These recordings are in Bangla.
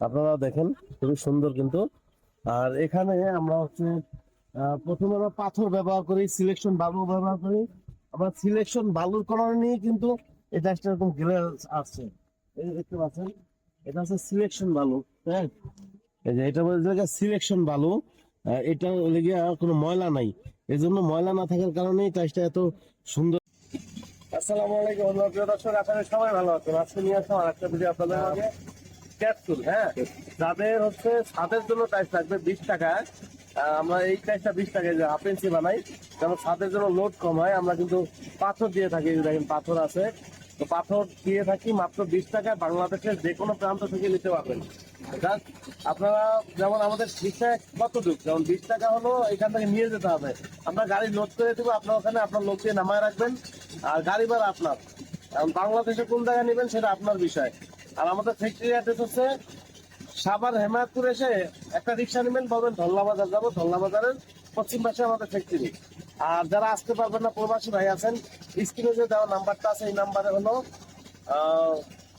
আপনারা দেখেন, খুবই সুন্দর কিন্তু। আর এখানে আমরা হচ্ছে প্রথমে আমরা পাথর ব্যবহার করি সিলেকশন বালু ব্যবহার করি। আমরা সিলেকশন বালুর কারণে নিয়ে কিন্তু এটা একটা এরকম গ্লেজ আসছে এই দেখতে পাচ্ছেন, এটা হচ্ছে সিলেকশন বালু হ্যাঁ? এই যে এটা বলতে সিলেকশন বালু এটা হলে গিয়ে কোনো ময়লা নাই। এই জন্য ময়লা না থাকার কারণে টাইসটা এত সুন্দর। আসসালামু আলাইকুম প্রিয় দর্শক আপনারা সবাই ভালো আছেন। আজকে নিয়ে আসলাম আর ভিডিও আপনাদের মাঝে। ক্যাপসুল হ্যাঁ? যাদের হচ্ছে ছাদের জন্য টাইস লাগবে বিশ টাকা আমরা এই টাইসটা বিশ টাকায় হাফ ইঞ্চি বানাই। যেন ছাদের জন্য লোড কম হয়, আমরা কিন্তু পাথর দিয়ে থাকি দেখেন পাথর আছে। তো পাথর দিয়ে থাকি মাত্র বিশ টাকায় বাংলাদেশের যে কোনো প্রান্ত থেকে নিতে পারবেন। আপনারা যেমন আমাদের বিশ টাকা কতটুকু যেমন বিশ টাকা হলো, এখান থেকে নিয়ে যেতে হবে। আমরা গাড়ি লোড করে দেবো, আপনার ওখানে আপনার লোক দিয়ে নামায় রাখবেন। আর গাড়ি ভাড়া আপনার। এখন বাংলাদেশে কোন জায়গায় নেবেন সেটা আপনার বিষয়। আর আমাদের ফ্যাক্টরি অ্যাড্রেস হচ্ছে সাভার হেমায়তপুর এসে একটা রিক্সা নেবেন বলবেন ধল্লা বাজার যাব, ধল্লা বাজারের পশ্চিম পাশে আমাদের ফ্যাক্টরি আর যারা আসতে পারবেন না, প্রবাসী ভাই আছেন স্ক্রিনে যে দেওয়া নাম্বারটা আছে, এই নাম্বারে হলো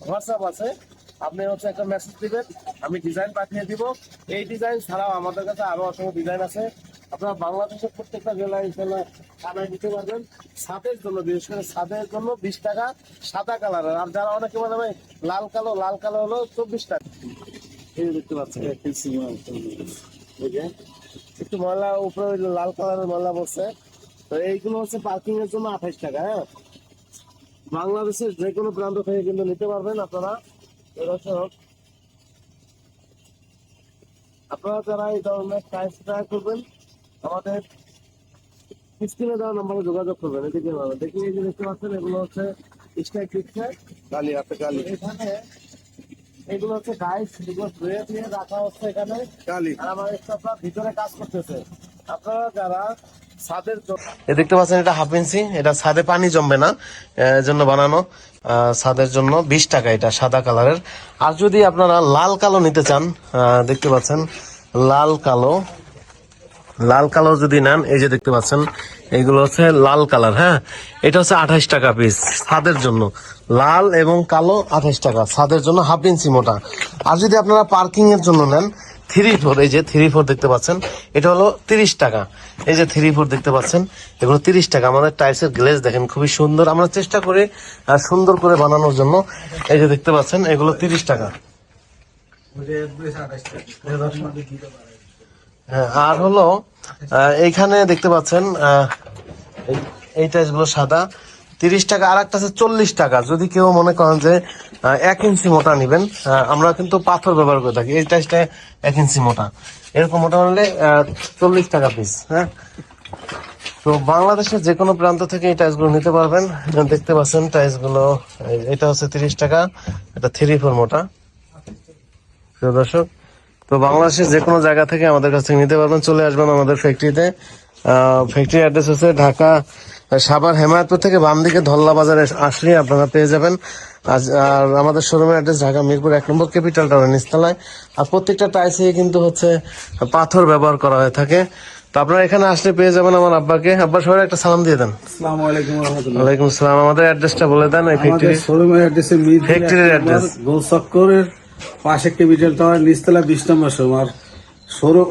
হোয়াটসঅ্যাপ আছে। আপনি হচ্ছে একটা মেসেজ দিবেন, আমি ডিজাইন পাঠিয়ে দিব। এই ডিজাইন ছাড়াও আমাদের কাছে আরও অসংখ্য ডিজাইন আছে। আপনারা বাংলাদেশের প্রত্যেকটা জেলায় ইনশাল্লাহ কানায় নিতে পারবেন। ছাদের জন্য বিশেষ করে ছাদের জন্য বিশ টাকা সাদা কালারের আর যারা অনেকে বলে ভাই লাল কালো লাল কালো হলো চব্বিশ টাকা। এই দেখতে পাচ্ছেন। একটু ময়লা উপরে লাল কালারের ময়লা বসছে তো এইগুলো হচ্ছে পার্কিং এর জন্য আঠাইশ টাকা হ্যাঁ। বাংলাদেশের যে কোনো প্রান্ত থেকে কিন্তু নিতে পারবেন আপনারা। দর্শক আপনারা যারা এই ধরনের ট্রাই করবেন আমাদের স্ক্রিনে দেওয়া নম্বরে যোগাযোগ করবেন এদিকে দেখি এই যে দেখতে পাচ্ছেন এগুলো হচ্ছে স্ট্রাইক দিচ্ছে কালি হাতে কালি এখানে এগুলো হচ্ছে গাইস এগুলো ধুয়ে দিয়ে রাখা হচ্ছে এখানে। কালি আর আমার স্টাফরা ভিতরে কাজ করতেছে। আপনারা যারা এ দেখতে পাচ্ছেন এটা হাফ ইঞ্চি এটা ছাদে পানি জমবে না এর জন্য বানানো। ছাদের জন্য বিশ টাকা এটা সাদা কালারের। আর যদি আপনারা লাল কালো নিতে চান আহ, দেখতে পাচ্ছেন লাল কালো। লাল কালো যদি নেন, এই যে দেখতে পাচ্ছেন, এগুলো হচ্ছে লাল কালার হ্যাঁ? এটা হচ্ছে আঠাইশ টাকা পিস ছাদের জন্য। লাল এবং কালো আঠাইশ টাকা ছাদের জন্য হাফ ইঞ্চি মোটা। আর যদি আপনারা পার্কিং এর জন্য নেন থ্রি ফোর এই যে থ্রি ফোর দেখতে পাচ্ছেন, এটা হলো তিরিশ টাকা। এই যে থ্রি ফোর দেখতে পাচ্ছেন, এগুলো তিরিশ টাকা। আমাদের টাইলসের গ্লেজ দেখেন, খুবই সুন্দর। আমরা চেষ্টা করি সুন্দর করে বানানোর জন্য। এই যে দেখতে পাচ্ছেন, এগুলো তিরিশ টাকা। আর হলো এইখানে দেখতে পাচ্ছেন এই- টাইসগুলো সাদা। তিরিশ টাকা আর একটা আছে চল্লিশ টাকা। যদি কেউ মনে করেন যে এক ইঞ্চি মোটা নিবেন আমরা কিন্তু পাথর ব্যবহার করে থাকি। এই টাইসটা এক ইঞ্চি মোটা। এরকম মোটা হলে চল্লিশ টাকা পিস হ্যাঁ? তো বাংলাদেশের যে কোনো প্রান্ত থেকে এই টাইসগুলো নিতে পারবেন। দেখতে পাচ্ছেন টাইসগুলো এটা হচ্ছে তিরিশ টাকা, এটা থ্রি ফোর মোটা। প্রিয় দর্শক তো বাংলাদেশের যে কোনো জায়গা থেকে আমাদের কাছ থেকে নিতে পারবেন। চলে আসবেন আমাদের ফ্যাক্টরিতে ফ্যাক্টরি অ্যাড্রেস হচ্ছে ঢাকা সাবার হেমায়তপুর থেকে বাম দিকে ধল্লা বাজারে আসলে আপনারা পেয়ে যাবেন। আর আমাদের শোরুমের অ্যাড্রেস ঢাকা মিরপুর এক নম্বর ক্যাপিটাল টাউন নিচতলায়। আর প্রত্যেকটা টাইসে কিন্তু হচ্ছে পাথর ব্যবহার করা হয়ে থাকে। তো আপনারা এখানে আসলে পেয়ে যাবেন আমার আব্বাকে। আব্বা সবাই একটা সালাম দিয়ে দেন। আসসালামু আলাইকুম রহমতুল্লাহ। ওয়ালাইকুম সালাম আমাদের অ্যাড্রেসটা বলে দেন এই ফ্যাক্টরি শোরুমের অ্যাড্রেসে মির Factory address। পাশে ক্যাপিটাল টাওয়ার নিচতলা বিশ নম্বর আর শোরুম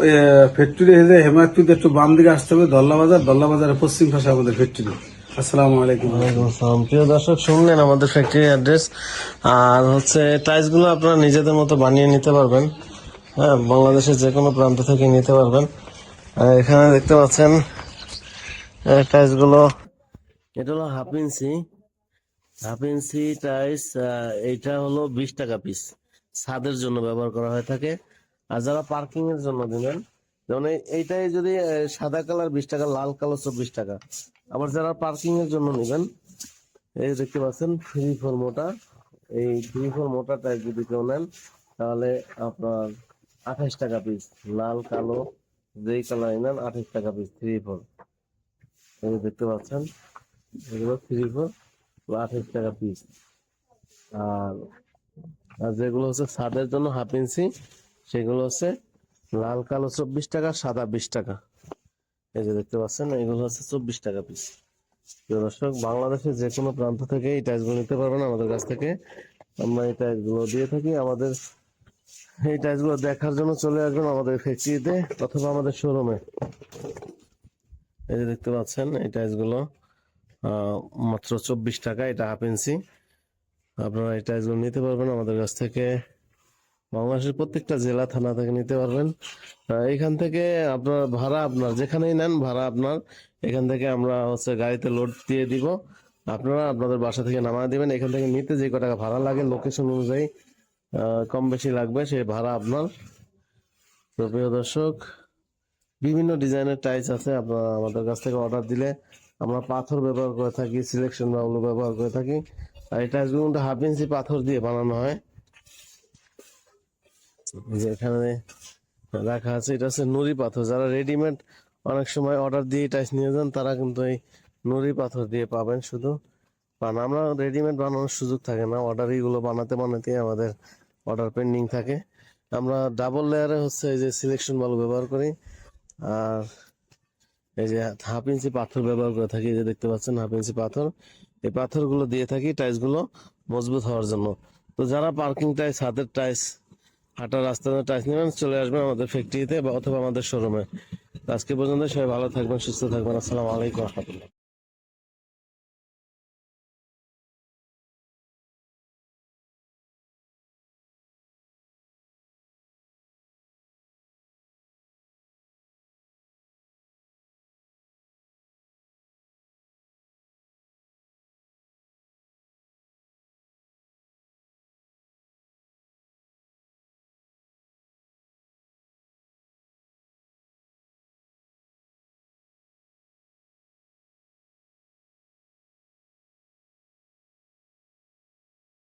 ফ্যাক্টরি হেদে হেমায়তপুর একটু বাম দিকে আসতে হবে দল্লা বাজার দল্লা বাজারের পশ্চিম পাশে আমাদের ফ্যাক্টরি আসসালামু ওয়ালাইকুম আসসালাম। প্রিয় দর্শক, শুনলেন আমাদের ফ্যাক্টরি অ্যাড্রেস আর হচ্ছে টাইলসগুলো আপনারা নিজেদের মতো বানিয়ে নিতে পারবেন। হ্যাঁ বাংলাদেশের যে কোনো প্রান্ত থেকে নিতে পারবেন। এখানে দেখতে পাচ্ছেন টাইলসগুলো। এটা হলো half inch half inch tiles এইটা হলো বিশ টাকা পিস ছাদের জন্য ব্যবহার করা হয়ে থাকে। আর যারা পার্কিং এর জন্য দিবেন, যেমন এই- এইটাই যদি সাদা কালার বিশ টাকা, লাল কালার চব্বিশ টাকা। আবার যারা পার্কিং এর জন্য নেবেন, এই দেখতে পাচ্ছেন থ্রি ফোর মোটা। এই থ্রি ফোর মোটা টাইপ যদি কেউ নেন, তাহলে আপনার আঠাশ টাকা পিস লাল, কালো, যেই কালার নেন, আঠাশ টাকা পিস থ্রি ফোর এই দেখতে পাচ্ছেন, এগুলো থ্রি ফোর আঠাশ টাকা পিস আর আর যেগুলো হচ্ছে ছাদের জন্য হাফ ইঞ্চি, সেগুলো হচ্ছে লাল কালো চব্বিশ টাকা, সাদা বিশ টাকা। এই যে দেখতে পাচ্ছেন, এগুলো হচ্ছে চব্বিশ টাকা পিস দর্শক, বাংলাদেশের যে কোনো প্রান্ত থেকে এই টাইসগুলো নিতে পারবেন আমাদের কাছ থেকে। আমরা এই টাইসগুলো দিয়ে থাকি। আমাদের এই টাইলসগুলো দেখার জন্য চলে আসবেন আমাদের ফ্যাক্টরিতে অথবা আমাদের শোরুমে এই যে দেখতে পাচ্ছেন, এই টাইলসগুলো মাত্র চব্বিশ টাকা, এটা হাফ ইঞ্চি। আপনারা এই টাইলসগুলো নিতে পারবেন আমাদের কাছ থেকে। বাংলাদেশের প্রত্যেকটা জেলা, থানা থেকে নিতে পারবেন। এখান থেকে আপনার ভাড়া আপনার, যেখানেই নেন ভাড়া আপনার। এখান থেকে আমরা হচ্ছে গাড়িতে লোড দিয়ে দিব। আপনারা আপনাদের বাসা থেকে নামায় দিবেন। এখান থেকে নিতে যে ক টাকা ভাড়া লাগে লোকেশন অনুযায়ী কম বেশি লাগবে সেই ভাড়া আপনার। তো প্রিয় দর্শক, বিভিন্ন ডিজাইনের টাইলস আছে। আপনারা আমাদের কাছ থেকে অর্ডার দিলে আমরা পাথর ব্যবহার করে থাকি সিলেকশন বাউলো ব্যবহার করে থাকি। আর টাইলসগুলো কিন্তু হাফ ইঞ্চি পাথর দিয়ে বানানো হয়। এই যে এখানে রাখা আছে, এটা হচ্ছে নুড়ি পাথর। যারা রেডিমেড অনেক সময় অর্ডার দিয়ে টাইস নিয়ে যান, তারা কিন্তু এই নুড়ি পাথর দিয়ে পাবেন শুধু। পান আমরা রেডিমেড বানানোর সুযোগ থাকে না। অর্ডারগুলো বানাতে বানাতে আমাদের অর্ডার পেন্ডিং থাকে। আমরা ডাবল লেয়ারে হচ্ছে এই যে সিলেকশন বালু ব্যবহার করি। আর এই যে হাফ ইঞ্চি পাথর ব্যবহার করে থাকি যে দেখতে পাচ্ছেন হাফ ইঞ্চি পাথর। এই পাথরগুলো দিয়ে থাকি টাইলসগুলো মজবুত হওয়ার জন্য। তো যারা পার্কিং টাইলস হাতের টাইলস হাঁটার রাস্তার টাইলস নেবেন, চলে আসবেন আমাদের ফ্যাক্টরিতে বা অথবা আমাদের শোরুমে আজকে পর্যন্ত সবাই ভালো থাকবেন, সুস্থ থাকবেন। আসসালামু আলাইকুম রহমতুল্লাহ।